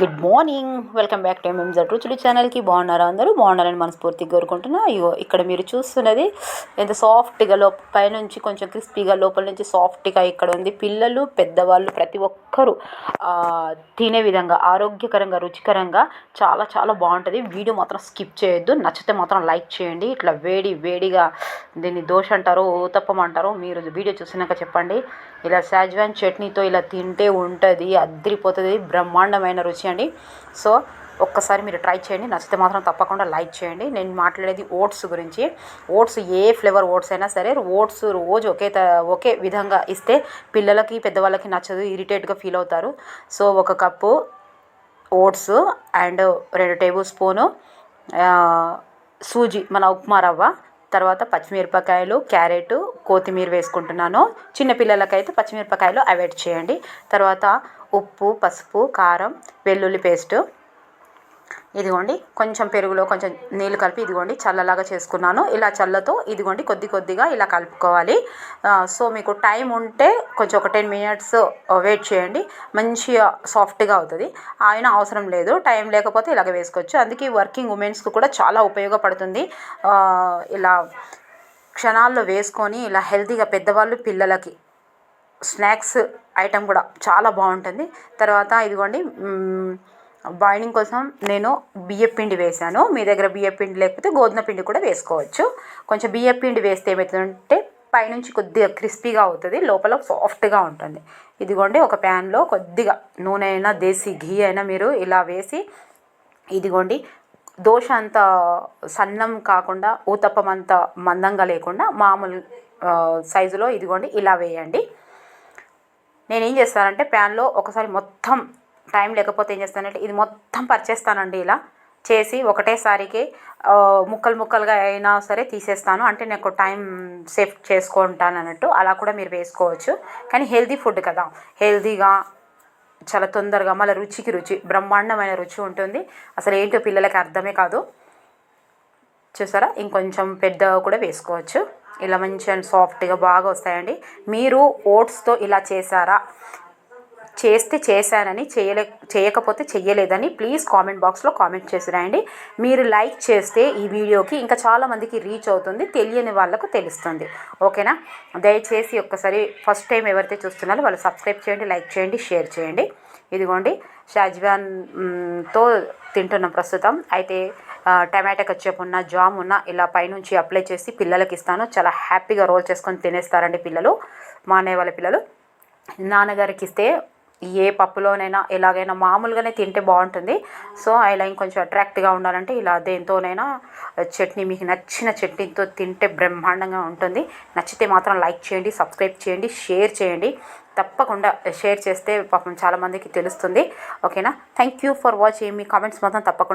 Good morning welcome back to MM Z రుచులు ఛానల్కి బాగున్నారా అందరూ? బాగున్నారని మనస్ఫూర్తిగా కోరుకుంటున్నా. అయ్యో ఇక్కడ మీరు చూస్తున్నది ఎంత సాఫ్ట్గా లోప పైనుంచి కొంచెం క్రిస్పీగా లోపల నుంచి సాఫ్ట్గా ఇక్కడ ఉంది. పిల్లలు పెద్దవాళ్ళు ప్రతి ఒక్కరూ తినే విధంగా ఆరోగ్యకరంగా రుచికరంగా చాలా చాలా బాగుంటుంది. వీడియో మాత్రం స్కిప్ చేయొద్దు. నచ్చితే మాత్రం లైక్ చేయండి. ఇట్లా వేడి వేడిగా దీన్ని దోశ అంటారో ఊతప్పం అంటారో మీరు వీడియో చూసినాక చెప్పండి. ఇలా సాజ్వాన్ చట్నీతో ఇలా తింటే ఉంటుంది అద్దరిపోతుంది బ్రహ్మాండమైన రుచి. అండి సో ఒక్కసారి మీరు ట్రై చేయండి. నచ్చితే మాత్రం తప్పకుండా లైక్ చేయండి. నేను మాట్లాడేది ఓట్స్ గురించి. ఓట్స్ ఏ ఫ్లేవర్ ఓట్స్ అయినా సరే ఓట్స్ రోజు ఒకే ఒకే విధంగా ఇస్తే పిల్లలకి పెద్దవాళ్ళకి నచ్చదు ఇరిటేట్గా ఫీల్ అవుతారు. సో ఒక కప్పు ఓట్స్ అండ్ రెండు టేబుల్ స్పూను సూజీ మన ఉప్మా రవ్వ తర్వాత పచ్చిమిరపకాయలు క్యారెట్ కొత్తిమీర వేసుకుంటున్నాను. చిన్నపిల్లలకైతే పచ్చిమిరపకాయలు అవాయిడ్ చేయండి. తర్వాత ఉప్పు పసుపు కారం వెల్లుల్లి పేస్టు. ఇదిగోండి కొంచెం పెరుగులో కొంచెం నీళ్ళు కలిపి ఇదిగోండి చల్లలాగా చేసుకున్నాను. ఇలా చల్లతో ఇదిగోండి కొద్ది కొద్దిగా ఇలా కలుపుకోవాలి. సో మీకు టైం ఉంటే కొంచెం ఒక టెన్ మినిట్స్ వెయిట్ చేయండి. మంచిగా సాఫ్ట్గా అవుతుంది. ఆయన అవసరం లేదు. టైం లేకపోతే ఇలాగ వేసుకోవచ్చు. అందుకే వర్కింగ్ ఉమెన్స్కి కూడా చాలా ఉపయోగపడుతుంది. ఇలా క్షణాల్లో వేసుకొని ఇలా హెల్తీగా పెద్దవాళ్ళు పిల్లలకి స్నాక్స్ ఐటెం కూడా చాలా బాగుంటుంది. తర్వాత ఇదిగోండి బాయిలింగ్ కోసం నేను బియ్యపిండి వేసాను మీ దగ్గర బియ్యపిండి లేకపోతే గోధుమ పిండి కూడా వేసుకోవచ్చు. కొంచెం బియ్యపిండి వేస్తే ఏమవుతుందంటే పైనుంచి కొద్దిగా క్రిస్పీగా అవుతుంది లోపల సాఫ్ట్గా ఉంటుంది. ఇదిగోండి ఒక ప్యాన్లో కొద్దిగా నూనె అయినా దేశీ ఘీ అయినా మీరు ఇలా వేసి ఇదిగోండి దోశ అంత సన్నం కాకుండా ఊతప్పం అంత మందంగా లేకుండా మామూలు సైజులో ఇదిగోండి ఇలా వేయండి. నేనేం చేస్తానంటే ప్యాన్లో ఒకసారి మొత్తం టైం లేకపోతే ఏం చేస్తానంటే ఇది మొత్తం పరిచేస్తానండి ఇలా చేసి ఒకటేసారికి ముక్కలు ముక్కలుగా అయినా సరే తీసేస్తాను. అంటే నాకు టైం సేఫ్ చేసుకుంటాను అన్నట్టు అలా కూడా మీరు వేసుకోవచ్చు. కానీ హెల్తీ ఫుడ్ కదా. హెల్తీగా చాలా తొందరగా మళ్ళీ రుచికి రుచి బ్రహ్మాండమైన రుచి ఉంటుంది. అసలు ఏంటో పిల్లలకి అర్థమే కాదు. చూసారా? ఇంకొంచెం పెద్ద కూడా వేసుకోవచ్చు. ఇలా మంచిగా సాఫ్ట్గా బాగా వస్తాయండి. మీరు ఓట్స్తో ఇలా చేశారా? చేస్తే చేశానని చేయలే చేయకపోతే చెయ్యలేదని ప్లీజ్ కామెంట్ బాక్స్లో కామెంట్ చేసి రాయండి. మీరు లైక్ చేస్తే ఈ వీడియోకి ఇంకా చాలామందికి రీచ్ అవుతుంది తెలియని వాళ్ళకు తెలుస్తుంది. ఓకేనా? దయచేసి ఒక్కసారి ఫస్ట్ టైం ఎవరైతే చూస్తున్నారో వాళ్ళు సబ్స్క్రైబ్ చేయండి లైక్ చేయండి షేర్ చేయండి. ఇదిగోండి షాజ్వాన్తో తింటున్నాం ప్రస్తుతం. అయితే టమాటా కచ్చప్ ఉన్న జామ్ ఉన్న ఇలా పైనుంచి అప్లై చేసి పిల్లలకి ఇస్తాను. చాలా హ్యాపీగా రోల్ చేసుకొని తినేస్తారండి పిల్లలు మా అన్నయ్య వాళ్ళ పిల్లలు. నాన్నగారికి ఇస్తే ఏ పప్పులోనైనా ఎలాగైనా మామూలుగానే తింటే బాగుంటుంది. సో ఇలా ఇంకొంచెం అట్రాక్ట్గా ఉండాలంటే ఇలా దేంతోనైనా చట్నీ మీకు నచ్చిన చట్నీతో తింటే బ్రహ్మాండంగా ఉంటుంది. నచ్చితే మాత్రం లైక్ చేయండి సబ్స్క్రైబ్ చేయండి షేర్ చేయండి. తప్పకుండా షేర్ చేస్తే పాపం చాలామందికి తెలుస్తుంది. ఓకేనా థ్యాంక్ యూ ఫర్ వాచింగ్ మీ కామెంట్స్ మాత్రం తప్పకుండా